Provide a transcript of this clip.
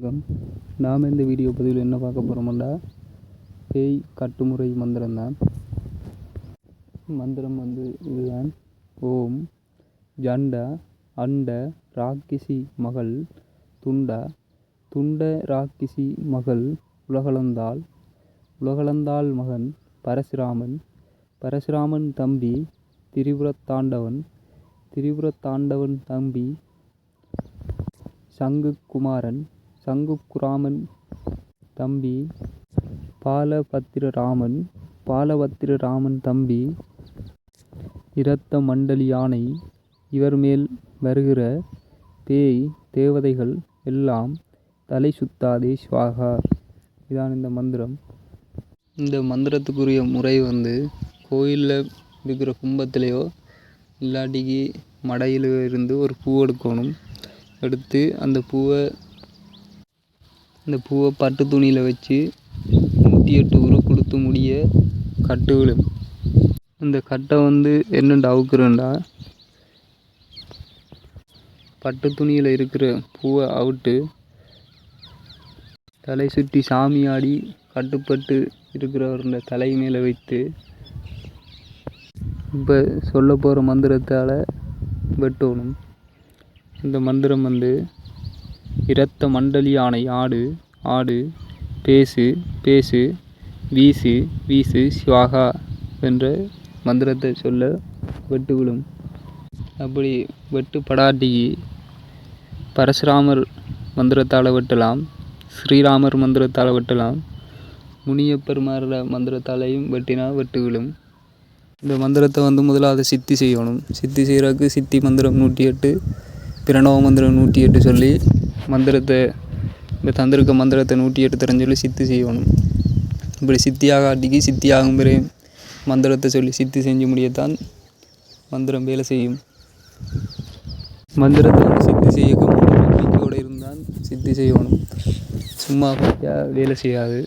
வணக்கம். நாம் இந்த வீடியோ பதிவில் என்ன பார்க்க போகிறோம்டா பேய் கட்டுமுறை மந்திரம் தான். மந்திரம் வந்து இதுதான். ஓம் ஜண்ட அண்ட ராக்கிசி மகள் துண்ட. துண்ட ராக்கிசி மகள் உலகளந்தாள். உலகளந்தாள் மகன் பரசுராமன். பரசுராமன் தம்பி திரிபுரத்தாண்டவன் திரிபுரத்தாண்டவன் தம்பி சங்கு குமாரன் சங்குக்குராமன் தம்பி பாலபத்திரராமன் பாலபத்திரராமன் தம்பி இரத்த மண்டலி யானை இவர் மேல் வருகிற பேய் தேவதைகள் எல்லாம் தலை சுத்தாதே ஸ்வாகா இதான் இந்த மந்திரம். இந்த மந்திரத்துக்குரிய முறை வந்து கோயிலில் இருக்கிற கும்பத்துலேயோ இல்லாட்டிக்கு மடையில் இருந்து ஒரு பூ எடுக்கணும். எடுத்து அந்த பூவை அந்த பூவை பட்டு துணியில் வச்சு நூற்றி எட்டு உரு கொடுத்து முடிய கட்டு விழும். அந்த கட்டை வந்து என்னென்று அவுக்குறேன்டா? பட்டு துணியில் இருக்கிற பூவை அவுட்டு தலை சுற்றி சாமி ஆடி கட்டுப்பட்டு இருக்கிறவருடைய தலை மேலே வைத்து இப்போ சொல்ல போகிற மந்திரத்தால் வெட்டணும். இந்த மந்திரம் வந்து இரத்த மண்டலியானை ஆடு ஆடு பேசு பேசு வீசு வீசு ஸ்வாகா என்ற மந்திரத்தை சொல்ல வெட்டு விழும் அப்படி வெட்டு படாட்டிக்கு பரசுராமர் மந்திரத்தால் வெட்டலாம் ஸ்ரீராமர் மந்திரத்தால் வெட்டலாம் முனியப்பெருமாற மந்திரத்தாலையும் வெட்டினா வெட்டு விழும் இந்த மந்திரத்தை வந்து முதலாவது சித்தி செய்யணும். சித்தி செய்கிறதுக்கு சித்தி மந்திரம் நூற்றி எட்டு பிரணவ மந்திரம் நூற்றி எட்டு சொல்லி மந்திரத்தை இந்த தந்திருக்க மந்திரத்தை நூற்றி எட்டு தெரிஞ்சொல்லி சொல்லி சித்தி செய்யணும். இப்படி சித்தியாக ஆட்டிக்கு சித்தியாகும் பிறகு மந்திரத்தை சொல்லி சித்தி செஞ்சு முடியத்தான் மந்திரம் வேலை செய்யும். மந்திரத்தை வந்து சித்தி செய்யக்கும் நம்பிக்கையோடு இருந்தால் சித்தி செய்யணும். சும்மா வேலை செய்யாது.